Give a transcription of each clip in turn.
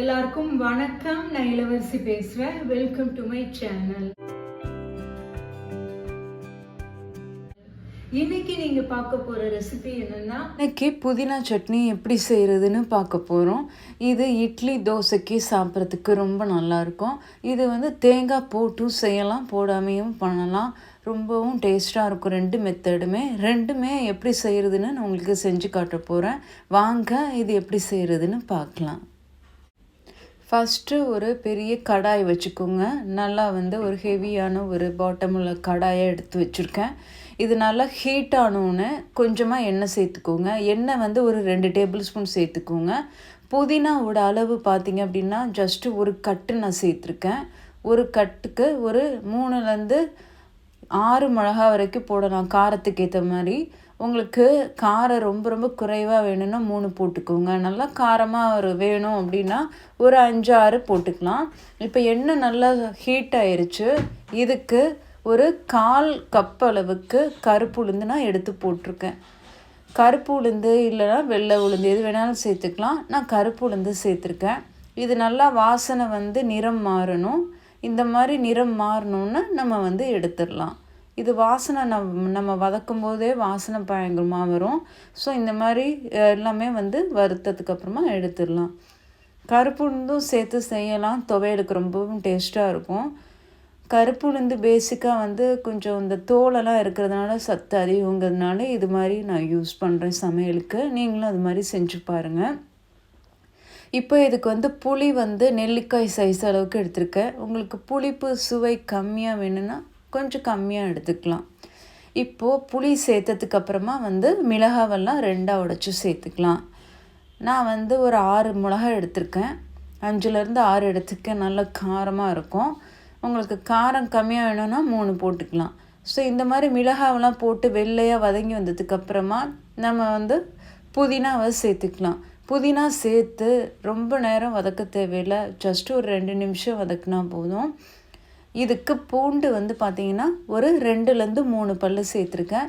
எல்லாருக்கும் வணக்கம். நான் இளவரசி பேசுறேன். வெல்கம் டு மை சேனல் இன்னைக்கு நீங்க பார்க்க போற ரெசிபி என்னன்னா இன்னைக்கு புதினா சட்னி எப்படி செய்கிறதுன்னு பார்க்க போகிறோம் இது இட்லி தோசைக்கு சாப்பிட்றதுக்கு ரொம்ப நல்லாயிருக்கும் இது வந்து தேங்காய் போட்டும் செய்யலாம் போடாமையும் பண்ணலாம். ரொம்பவும் டேஸ்ட்டாக இருக்கும் ரெண்டு மெத்தடுமே ரெண்டுமே எப்படி செய்கிறதுன்னு நான் உங்களுக்கு செஞ்சு காட்ட போகிறேன் வாங்க இது எப்படி செய்கிறதுன்னு பார்க்கலாம். ஃபஸ்ட்டு ஒரு பெரிய கடாய் வச்சுக்கோங்க. நல்லா வந்து ஒரு ஹெவியான ஒரு பாட்டம் உள்ள கடாயை எடுத்து வச்சுருக்கேன். இது நல்லா ஹீட் ஆனோன்னு கொஞ்சமாக எண்ணெய் சேர்த்துக்கோங்க. எண்ணெய் வந்து ஒரு ரெண்டு டேபிள் ஸ்பூன் சேர்த்துக்கோங்க புதினாவோட அளவு பார்த்திங்க அப்படின்னா ஜஸ்ட்டு ஒரு கட்டு நான் சேர்த்துருக்கேன். ஒரு கட்டுக்கு ஒரு மூணுலேருந்து ஆறு மிளகா வரைக்கும் போடலாம் காரத்துக்கு ஏற்ற மாதிரி உங்களுக்கு காரம் ரொம்ப ரொம்ப குறைவாக வேணும்னா மூணு போட்டுக்கோங்க. நல்லா காரமாக ஒரு வேணும் அப்படின்னா ஒரு அஞ்சு ஆறு போட்டுக்கலாம். இப்போ எண்ணெய் நல்லா ஹீட் ஆயிடுச்சு இதுக்கு ஒரு கால் கப் அளவுக்கு கருப்பு உளுந்து நான் எடுத்து போட்டிருக்கேன். கருப்பு உளுந்து இல்லைன்னா வெள்ளை உளுந்து எது வேணாலும் சேர்த்துக்கலாம். நான் கருப்பு உளுந்து சேர்த்துருக்கேன். இது நல்லா வாசனை வந்து நிறம் மாறணும். இந்த மாதிரி நிறம் மாறணும்னு நம்ம வந்து எடுத்துடலாம். இது வாசனை நம் நம்ம வதக்கும் போதே வாசனை பயங்கரமாக வரும். ஸோ இந்த மாதிரி எல்லாமே வந்து வறுத்ததுக்கு அப்புறமா எடுத்துடலாம். கருப்பு உளுந்தும் சேர்த்து செய்யலாம். துவையலுக்கு ரொம்பவும் டேஸ்ட்டாக இருக்கும். கருப்பு உளுந்து பேசிக்காக வந்து கொஞ்சம் இந்த தோலெல்லாம் இருக்கிறதுனால சத்து அதிகங்கிறதுனால இது மாதிரி நான் யூஸ் பண்ணுறேன் சமையலுக்கு. நீங்களும் அது மாதிரி செஞ்சு பாருங்கள் இப்போ இதுக்கு வந்து புளி வந்து நெல்லிக்காய் சைஸ் அளவுக்கு எடுத்திருக்கேன். உங்களுக்கு புளிப்பு சுவை கம்மியாக வேணும்னா கொஞ்சம் கம்மியாக எடுத்துக்கலாம். இப்போது புளி சேர்த்ததுக்கு அப்புறமா வந்து மிளகாவெல்லாம் ரெண்டாக உடச்சி சேர்த்துக்கலாம். நான் வந்து ஒரு ஆறு மிளகா எடுத்திருக்கேன். அஞ்சுலேருந்து ஆறு எடுத்துக்கேன் நல்ல காரமாக இருக்கும். உங்களுக்கு காரம் கம்மியாக வேணும்னா மூணு போட்டுக்கலாம். ஸோ இந்த மாதிரி மிளகாவெல்லாம் போட்டு வெள்ளையாக வதங்கி வந்ததுக்கப்புறமா நம்ம வந்து புதினாவை சேர்த்துக்கலாம். புதினா சேர்த்து ரொம்ப நேரம் வதக்க தேவையில்லை. ஜஸ்ட் ஒரு ரெண்டு நிமிஷம் வதக்குனா போதும். இதுக்கு பூண்டு வந்து பார்த்திங்கன்னா ஒரு ரெண்டுலேருந்து மூணு பல்லு சேர்த்துருக்கேன்.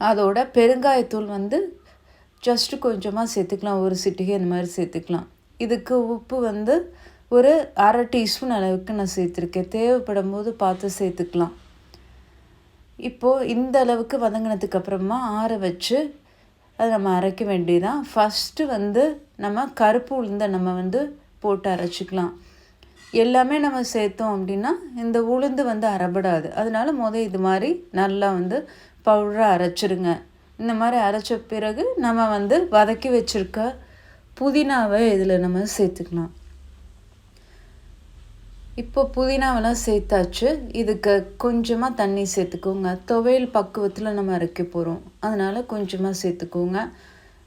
அதோட பெருங்காயத்தூள் வந்து ஜஸ்ட்டு கொஞ்சமாக சேர்த்துக்கலாம் ஒரு சிட்டிகை இந்த மாதிரி சேர்த்துக்கலாம். இதுக்கு உப்பு வந்து ஒரு அரை டீஸ்பூன் அளவுக்கு நான் சேர்த்துருக்கேன். தேவைப்படும் போது பார்த்து சேர்த்துக்கலாம். இப்போது இந்த அளவுக்கு வதங்கினதுக்கு அப்புறமா ஆற வச்சு அதை நம்ம அரைக்க வேண்டியதான் ஃபஸ்ட்டு வந்து நம்ம கருப்பு உளுந்தை நம்ம வந்து போட்டு அரைச்சிக்கலாம். எல்லாமே நம்ம சேர்த்தோம் அப்படின்னா இந்த உளுந்து வந்து அரைபடாது அதனால முத இது மாதிரி நல்லா வந்து பவுடராக அரைச்சிருங்க. இந்த மாதிரி அரைச்ச பிறகு நம்ம வந்து வதக்கி வச்சுருக்க புதினாவை இதில் நம்ம சேர்த்துக்கலாம். இப்போ புதினாவெல்லாம் சேர்த்தாச்சு. இதுக்கு கொஞ்சமாக தண்ணி சேர்த்துக்கோங்க. துவையல் பக்குவத்தில் நம்ம அரைக்க போகிறோம் அதனால் கொஞ்சமாக சேர்த்துக்கோங்க.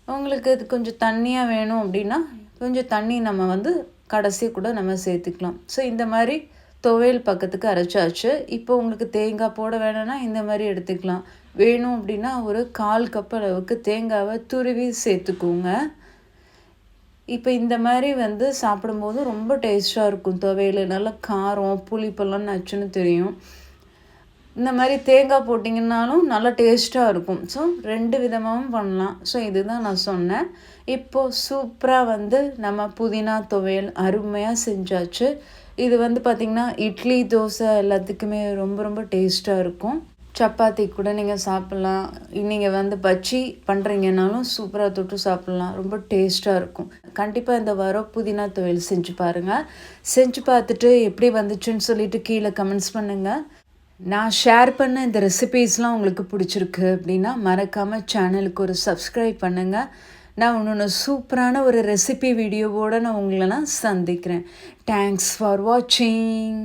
உங்களுக்கு இது கொஞ்சம் தண்ணியாக வேணும் அப்படின்னா கொஞ்சம் தண்ணி நம்ம வந்து கடைசி கூட நம்ம சேர்த்துக்கலாம். ஸோ இந்த மாதிரி துவையல் பக்கத்துக்கு அரைச்சாச்சு. இப்போ உங்களுக்கு தேங்காய் போட வேணும்னா இந்த மாதிரி எடுத்துக்கலாம். வேணும் அப்படின்னா ஒரு கால் கப் அளவுக்கு தேங்காவை துருவி சேர்த்துக்கோங்க. இப்போ இந்த மாதிரி வந்து சாப்பிடும்போது ரொம்ப டேஸ்ட்டாக இருக்கும் துவையல். நல்லா காரம் புளிப்பெல்லாம் நச்சுன்னு தெரியும். இந்த மாதிரி தேங்காய் போட்டிங்கன்னாலும் நல்லா டேஸ்ட்டாக இருக்கும். ஸோ ரெண்டு விதமாகவும் பண்ணலாம். ஸோ இதுதான் நான் சொன்னேன். இப்போது சூப்பராக வந்து நம்ம புதினா துவையல் அருமையாக செஞ்சாச்சு. இது வந்து பார்த்திங்கன்னா இட்லி தோசை எல்லாத்துக்குமே ரொம்ப ரொம்ப டேஸ்ட்டாக இருக்கும். சப்பாத்தி கூட நீங்கள் சாப்பிட்லாம். நீங்கள் வந்து பச்சி பண்ணுறீங்கனாலும் சூப்பராக தொட்டு சாப்பிட்லாம். ரொம்ப டேஸ்ட்டாக இருக்கும். கண்டிப்பாக இந்த வாரம் புதினா துவையல் செஞ்சு பாருங்கள் செஞ்சு பார்த்துட்டு எப்படி வந்துச்சுன்னு சொல்லிட்டு கீழே கமெண்ட்ஸ் பண்ணுங்கள் நான் ஷேர் பண்ண இந்த ரெசிபீஸ்லாம் உங்களுக்கு பிடிச்சிருக்கு அப்படின்னா மறக்காமல் சேனலுக்கு ஒரு சப்ஸ்கிரைப் பண்ணுங்கள் நான் இன்னொன்று சூப்பரான ஒரு ரெசிபி வீடியோவோடு நான் உங்களை நான் சந்திக்கிறேன். தேங்க்ஸ் ஃபார் வாட்சிங்